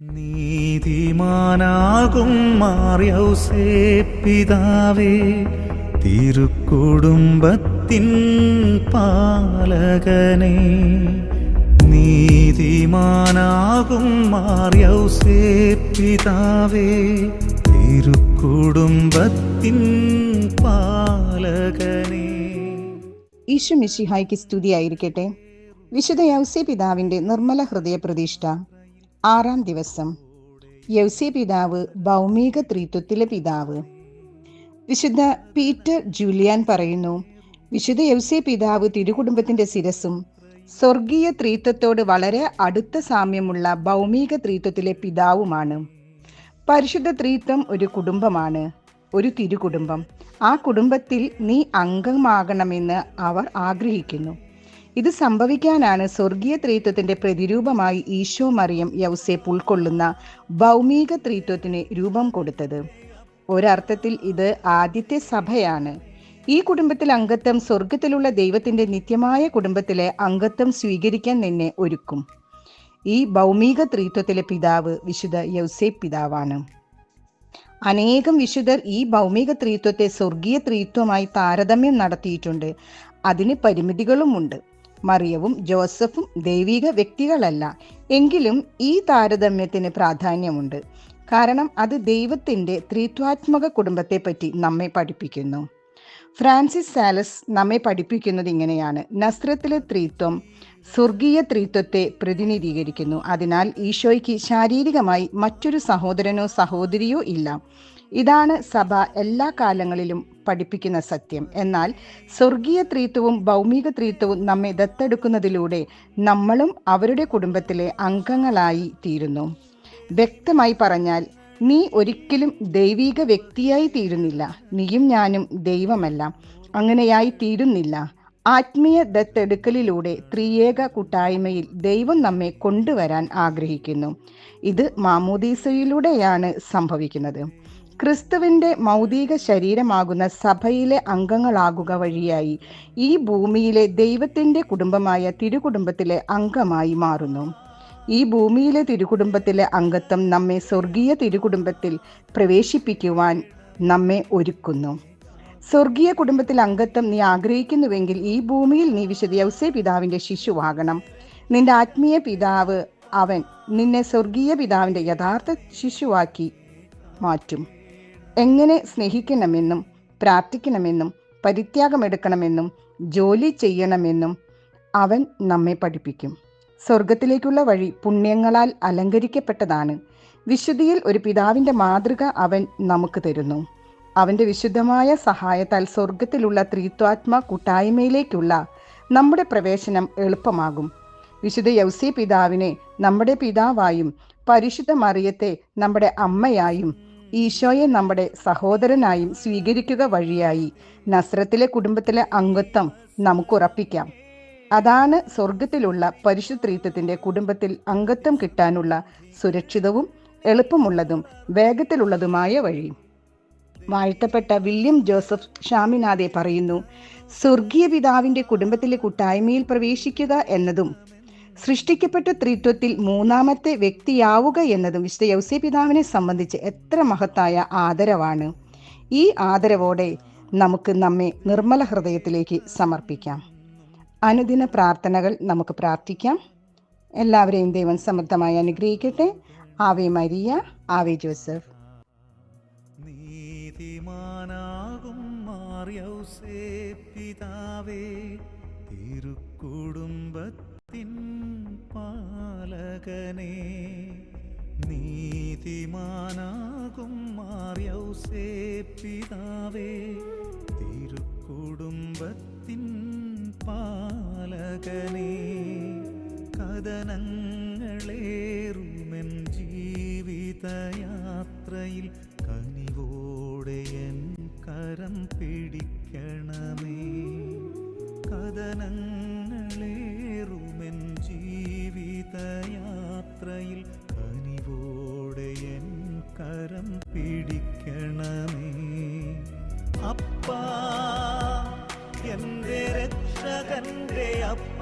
നീതിമാനാകും മാറിയൗസേ പിതാവേ തിരുക്കുടുംബത്തിൻ പാലകനെ. നീതിമാനാകും മാറിയൗസേ പിതാവേ തിരുക്കുടുംബത്തിൻ പാലകനെ. ഈശോ മിശിഹായ്ക്ക് സ്തുതിയായിരിക്കട്ടെ. വിശുദ്ധ യൗസേ പിതാവിന്റെ നിർമ്മല ഹൃദയ പ്രതിഷ്ഠ ആറാം ദിവസം. യൗസ്യ പിതാവ് ഭൗമിക ത്രിത്വത്തിലെ പിതാവ്. വിശുദ്ധ പീറ്റർ ജൂലിയാൻ പറയുന്നു വിശുദ്ധ യൗസ്യ പിതാവ് തിരുകുടുംബത്തിന്റെ ശിരസും സ്വർഗീയ ത്രിത്വത്തോട് വളരെ അടുത്ത സാമ്യമുള്ള ഭൗമിക ത്രിത്വത്തിലെ പിതാവുമാണ്. പരിശുദ്ധ ത്രിത്വം ഒരു കുടുംബമാണ് ഒരു തിരുകുടുംബം. ആ കുടുംബത്തിൽ നീ അംഗമാകണമെന്ന് അവർ ആഗ്രഹിക്കുന്നു. ഇത് സംഭവിക്കാനാണ് സ്വർഗീയ ത്രീത്വത്തിന്റെ പ്രതിരൂപമായി ഈശോ മറിയം യൗസേപ്പ് ഉൾക്കൊള്ളുന്ന ഭൗമിക ത്രീത്വത്തിന് രൂപം കൊടുത്തത്. ഒരർത്ഥത്തിൽ ഇത് ആദ്യത്തെ സഭയാണ്. ഈ കുടുംബത്തിൽ അംഗത്വം സ്വർഗത്തിലുള്ള ദൈവത്തിന്റെ നിത്യമായ കുടുംബത്തിലെ അംഗത്വം സ്വീകരിക്കാൻ നിന്നെ ഒരുക്കും. ഈ ഭൗമിക ത്രീത്വത്തിലെ പിതാവ് വിശുദ്ധ യൗസേപ്പ് പിതാവാണ്. അനേകം വിശുദ്ധർ ഈ ഭൗമിക ത്രീത്വത്തെ സ്വർഗീയ ത്രീത്വമായി താരതമ്യം നടത്തിയിട്ടുണ്ട്. അതിന് പരിമിതികളുമുണ്ട്. മറിയവും ജോസഫും ദൈവിക വ്യക്തികളല്ല. എങ്കിലും ഈ താരതമ്യത്തിന് പ്രാധാന്യമുണ്ട്. കാരണം അത് ദൈവത്തിന്റെ ത്രിത്വാത്മക കുടുംബത്തെപ്പറ്റി നമ്മെ പഠിപ്പിക്കുന്നു. ഫ്രാൻസിസ് സാലസ് നമ്മെ പഠിപ്പിക്കുന്നത് ഇങ്ങനെയാണ്. നസ്രത്തിലെ ത്രിത്വം സ്വർഗീയ ത്രിത്വത്തെ പ്രതിനിധീകരിക്കുന്നു. അതിനാൽ ഈശോയ്ക്ക് ശാരീരികമായി മറ്റൊരു സഹോദരനോ സഹോദരിയോ ഇല്ല. ഇതാണ് സഭ എല്ലാ കാലങ്ങളിലും പഠിപ്പിക്കുന്ന സത്യം. എന്നാൽ സ്വർഗീയ ത്രീത്വവും ഭൗമിക ത്രീത്വവും നമ്മെ ദത്തെടുക്കുന്നതിലൂടെ നമ്മളും അവരുടെ കുടുംബത്തിലെ അംഗങ്ങളായി തീരുന്നു. വ്യക്തമായി പറഞ്ഞാൽ നീ ഒരിക്കലും ദൈവിക വ്യക്തിയായി തീരുന്നില്ല. നീയും ഞാനും ദൈവമല്ല. അങ്ങനെയായി തീരുന്നില്ല. ആത്മീയ ദത്തെടുക്കലിലൂടെ ത്രിയേക കൂട്ടായ്മയിൽ ദൈവം നമ്മെ കൊണ്ടുവരാൻ ആഗ്രഹിക്കുന്നു. ഇത് മാമോദീസയിലൂടെയാണ് സംഭവിക്കുന്നത്. ക്രിസ്തുവിന്റെ മൗതിക ശരീരമാകുന്ന സഭയിലെ അംഗങ്ങളാകുക വഴിയായി ഈ ഭൂമിയിലെ ദൈവത്തിന്റെ കുടുംബമായ തിരുകുടുംബത്തിലെ അംഗമായി മാറുന്നു. ഈ ഭൂമിയിലെ തിരുകുടുംബത്തിലെ അംഗത്വം നമ്മെ സ്വർഗീയ തിരുകുടുംബത്തിൽ പ്രവേശിപ്പിക്കുവാൻ നമ്മെ ഒരുക്കുന്നു. സ്വർഗീയ കുടുംബത്തിൽ അംഗത്വം നീ ആഗ്രഹിക്കുന്നുവെങ്കിൽ ഈ ഭൂമിയിൽ നീ വിശുദ്ധ യൗസേ പിതാവിന്റെ ശിശുവാകണം. നിന്റെ ആത്മീയ പിതാവ് അവൻ നിന്നെ സ്വർഗീയ പിതാവിന്റെ യഥാർത്ഥ ശിശുവാക്കി മാറ്റും. എങ്ങനെ സ്നേഹിക്കണമെന്നും പ്രാർത്ഥിക്കണമെന്നും പരിത്യാഗമെടുക്കണമെന്നും ജോലി ചെയ്യണമെന്നും അവൻ നമ്മെ പഠിപ്പിക്കും. സ്വർഗത്തിലേക്കുള്ള വഴി പുണ്യങ്ങളാൽ അലങ്കരിക്കപ്പെട്ടതാണ്. വിശുദ്ധിയിൽ ഒരു പിതാവിന്റെ മാതൃക അവൻ നമുക്ക് തരുന്നു. അവന്റെ വിശുദ്ധമായ സഹായത്താൽ സ്വർഗത്തിലുള്ള ത്രിത്വാത്മ കൂട്ടായ്മയിലേക്കുള്ള നമ്മുടെ പ്രവേശനം എളുപ്പമാകും. വിശുദ്ധ യൗസി പിതാവിനെ നമ്മുടെ പിതാവായും പരിശുദ്ധ മറിയത്തെ നമ്മുടെ അമ്മയായും ഈശോയെ നമ്മുടെ സഹോദരനായും സ്വീകരിക്കുക വഴിയായി നസ്രത്തിലെ കുടുംബത്തിലെ അംഗത്വം നമുക്കുറപ്പിക്കാം. അതാണ് സ്വർഗത്തിലുള്ള പരിശുദ്രീത്വത്തിന്റെ കുടുംബത്തിൽ അംഗത്വം കിട്ടാനുള്ള സുരക്ഷിതവും എളുപ്പമുള്ളതും വേഗത്തിലുള്ളതുമായ വഴി. വാഴ്ത്തപ്പെട്ട വില്യം ജോസഫ് ഷാമിനാദെ പറയുന്നു സ്വർഗീയ പിതാവിന്റെ കുടുംബത്തിലെ കൂട്ടായ്മയിൽ പ്രവേശിക്കുക എന്നതും സൃഷ്ടിക്കപ്പെട്ട ത്രിത്വത്തിൽ മൂന്നാമത്തെ വ്യക്തിയാവുക എന്നതും വിശുദ്ധ യൗസേ പിതാവിനെ സംബന്ധിച്ച് എത്ര മഹത്തായ ആദരവാണ്. ഈ ആദരവോടെ നമുക്ക് നമ്മെ നിർമ്മല ഹൃദയത്തിലേക്ക് സമർപ്പിക്കാം. അനുദിന പ്രാർത്ഥനകൾ നമുക്ക് പ്രാർത്ഥിക്കാം. എല്ലാവരെയും ദൈവം സമൃദ്ധമായി അനുഗ്രഹിക്കട്ടെ. ആവേ മരിയ ആവേ ജോസഫ്. നീതിമാനാകും മാറിയൗസേ പിതാവേ തിരുക്കുടുംബത്തിൻ പാലകനെ. നീതിമാനാകും മാറിയൗസേ പിതാവേ തിരുക്കുടുംബത്തിൻ പാലകനെ. കഥനങ്ങളേറുമെൻ പിടിക്കണമേ. കഥനങ്ങളേറുമെൻ ജീവിതയാത്രയിൽ കനിവോടെ എൻ കരം പിടിക്കണമേ. അപ്പാ എന്റെ രക്ഷകന്റെ അപ്പാ.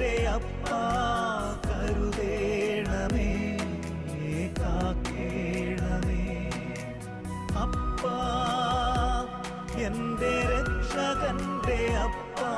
നേരെ അപ്പാ കരുതേണമേ കാക്കേണമേ അപ്പാ എന്റെ രക്ഷകന്റെ അപ്പാ